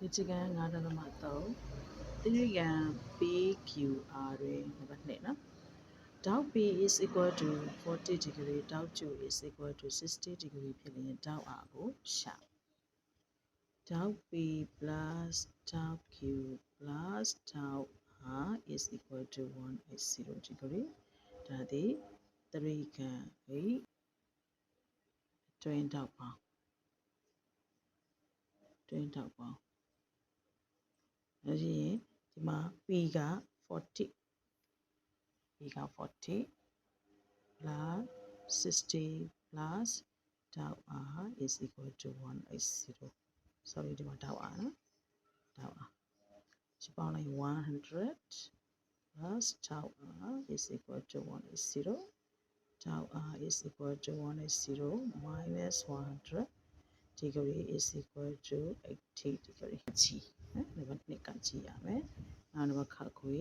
ဒီချကန်9ဒသမ3တိရိယံ PQR တွင်နံပါတ်2နော် dou P is equal to 40 degree dou Q is equal to 60 degree ဖြစ်လျင် dou R ကိုရှာ dou P plus dou Q plus dou R is equal to 180 degree ဒါသည်တရိကံ၏တွင်တောက်ပေါင်းတွင်တောက်ပေါင်း red ma 40 40 plus 60 plus tau r is equal to one is zero. sorry di tau r tau r so 100 plus tau r is equal to one is zero. tau r is equal to one is zero minus 100 degree is equal to 80 degree. ကြီးနော်ဒီမှာနှစ်ကကြည့်ရမယ်နောက်တစ်ခါခွေ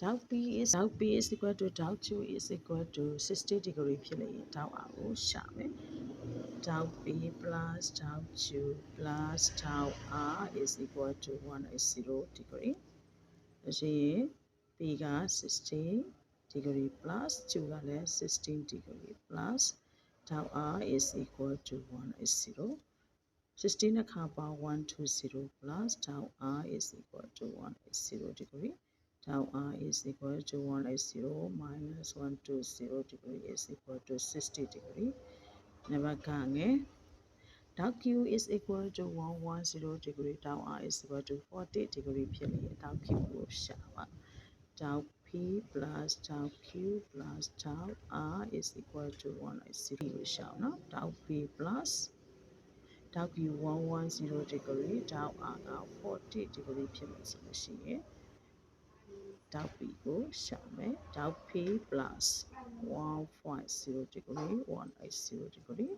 dou p is dou p is equal to dou q is equal to 60 degree ဖြစ်နေရင် dou r ကိုရှာမယ် dou p plus dou q plus dou r is equal to 180 degree ဒါရှိရင် p က60 degree plus q ကလည်း16 degree plus dou r is equal to 180 16နှစ်ခါပေါင်း120 plus dou r is equal to 180 degree tau r is equal to 180 minus 120 degree is equal to 60 degree နံပါတ်ကငယ် tau q is equal to 110 degree tau r is equal to 40 degree ဖြစ်လျက် tau q ကိုရှာပါ tau p plus tau q plus tau r is equal to 180ကိုရှာအောင်နော် tau p plus tau q 110 degree tau r က40 degree ဖြစ်မယ်ဆိုလို့ရှိရင် dot p ကိုရှာမယ် dot p plus 1.0 degree 180 degree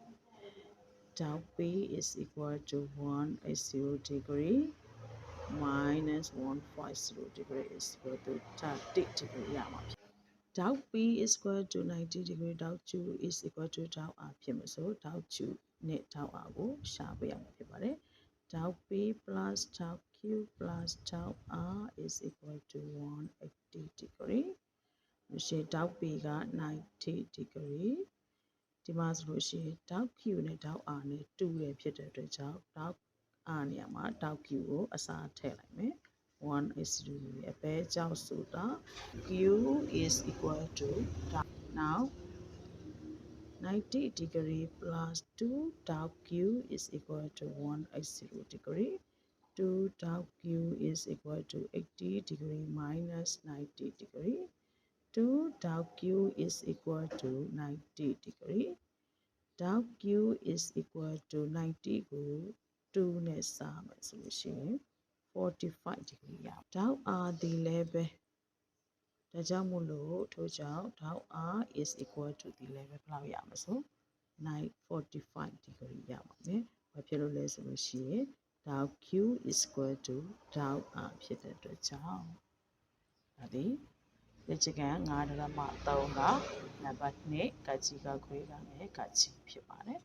dot p is equal to 180 degree minus 1.0 degree is equal to 30 degree ရမှာဖြစ် dot p is equal to 90 degree dot q is equal to dot r ဖြစ်မှာဆို dot q နဲ့ dot r ကိုရှာပေးရမှာဖြစ်ပါတယ် dot p plus dot q plus tau r is equal to 180 degree လို့ရှိရင် tau p က90 degree ဒီမှာဆိုလို့ရှိရင် tau q နဲ့ tau r နဲ့တူတယ်ဖြစ်တဲ့အတွက်ကြောင့် tau r နေရာမှာ tau q ကိုအစားထည့်လိုက်မယ် 180 degree အပဲကြောင့်ဆိုတာ q is equal to now 90 degree plus 2 tau q is equal to 180 degree 2 tau q is equal to 80 degree minus 90 degree 2 tau q is equal to 90 degree tau q is equal to 90ကို2နဲ့စားမယ်ဆိုလို့ရှိရင် 45 degree ရအောင် tau r ဒီလည်းပဲဒါကြောင့်မို့လို့ထို့ကြောင့် tau r is equal to ဒီလည်းပဲဘယ်လောက်ရမလဲဆို945 degree ရပါမယ်ဘာဖြစ်လို့လဲဆိုလို့ရှိရင် tau q is equal to tau r ဖြစ်တဲ့အတွက်ကြောင့်ဒါဒီလက်ချကန်9ဒရမ3ကနံပါတ်2ကကြီးကခွေးကလည်းကကြီးဖြစ်ပါတယ်